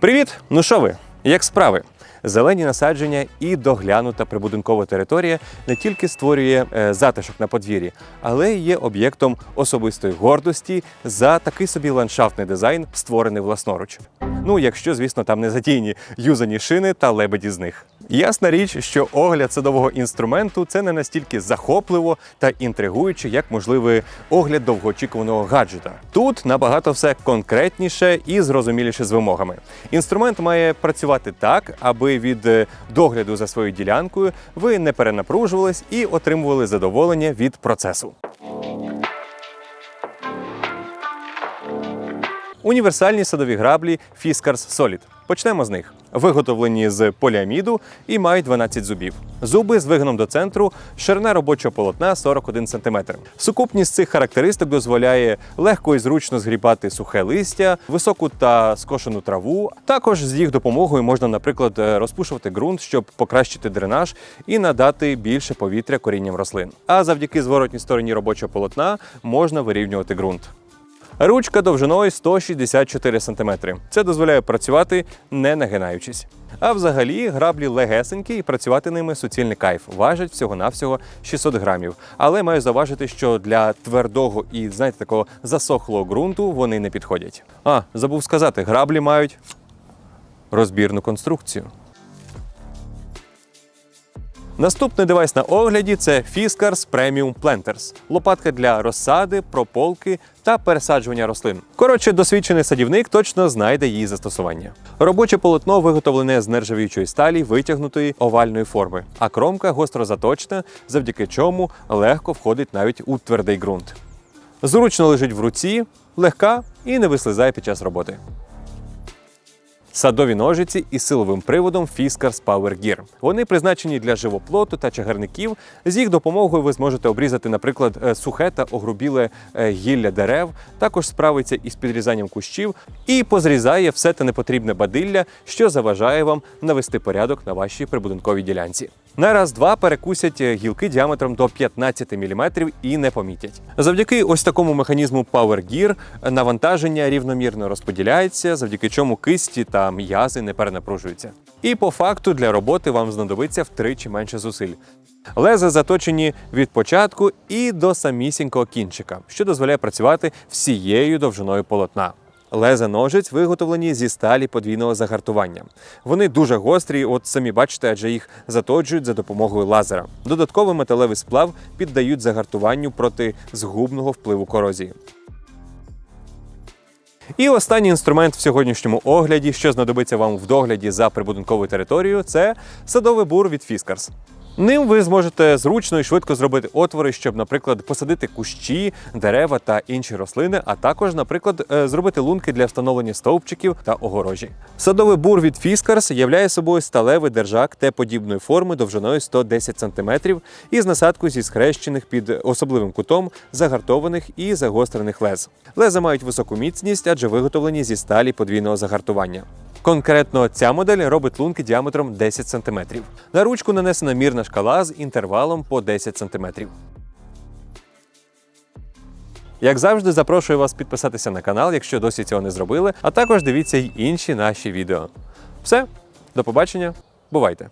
Привіт! Ну що ви? Як справи? Зелені насадження і доглянута прибудинкова територія не тільки створює е, затишок на подвір'ї, але й є об'єктом особистої гордості за такий собі ландшафтний дизайн, створений власноруч. Ну, якщо, звісно, там не задіяні юзані шини та лебеді з них. Ясна річ, що огляд садового інструменту це не настільки захопливо та інтригуюче, як можливий огляд довгоочікуваного гаджета. Тут набагато все конкретніше і зрозуміліше з вимогами. Інструмент має працювати так, аби від е, догляду за своєю ділянкою ви не перенапружувались і отримували задоволення від процесу. Універсальні садові граблі Fiskars Solid. Почнемо з них. Виготовлені з поліаміду і мають 12 зубів. Зуби з вигином до центру, ширина робочого полотна 41 см. Сукупність цих характеристик дозволяє легко і зручно згрібати сухе листя, високу та скошену траву. Також з їх допомогою можна, наприклад, е, розпушувати ґрунт, щоб покращити дренаж і надати більше повітря корінням рослин. А завдяки зворотній стороні робочого полотна можна вирівнювати ґрунт. Ручка довжиною 164 см. Це дозволяє працювати не нагинаючись. А взагалі граблі легесенькі і працювати ними суцільний кайф. Важать всього-навсього 600 грамів. Але маю заважити, що для твердого і, знаєте, такого засохлого ґрунту вони не підходять. А, забув сказати, граблі мають розбірну конструкцію. Наступний девайс на огляді це Fiskars Premium Planters – лопатка для розсади, прополки та пересаджування рослин. Коротше, досвідчений садівник точно знайде її застосування. Робоче полотно виготовлене з нержавіючої сталі витягнутої овальної форми, а кромка гостро заточена, завдяки чому легко входить навіть у твердий ґрунт. Зручно лежить в руці, легка і не вислизає під час роботи. Садові ножиці із силовим приводом Fiskars Power Gear. Вони призначені для живоплоту та чагарників. З їх допомогою ви зможете обрізати, наприклад, е, сухе та огрубіле е, гілля дерев. Також справиться із підрізанням кущів і позрізає все те непотрібне бадилля, що заважає вам навести порядок на вашій прибудинковій ділянці. На раз-два перекусять е, гілки діаметром до 15 мм і не помітять. Завдяки ось такому механізму Power Gear навантаження рівномірно розподіляється, завдяки чому кисті та м'язи не перенапружуються. І по факту для роботи вам знадобиться втричі менше зусиль. Леза заточені від початку і до самісінького кінчика, що дозволяє працювати всією довжиною полотна. Леза ножиць виготовлені зі сталі подвійного загартування. Вони дуже гострі, от самі бачите, адже їх заточують за допомогою лазера. Додатковий металевий сплав піддають загартуванню проти згубного впливу корозії. І останній інструмент в сьогоднішньому огляді, що знадобиться вам в догляді за прибудинковою територією, це садовий бур від Fiskars. Ним ви зможете зручно і швидко зробити отвори, щоб, наприклад, посадити кущі, дерева та інші рослини, а також, наприклад, е, зробити лунки для встановлення стовпчиків та огорожі. Садовий бур від Fiskars являє собою сталевий держак Т-подібної форми довжиною 110 см із насадкою зі схрещених під особливим кутом загартованих і загострених лез. Леза мають високу міцність, адже виготовлені зі сталі подвійного загартування. Конкретно ця модель робить лунки діаметром 10 см. На ручку нанесена мірна шкала з інтервалом по 10 см. Як завжди, запрошую вас підписатися на канал, якщо досі цього не зробили, а також дивіться й інші наші відео. Все, до побачення, бувайте!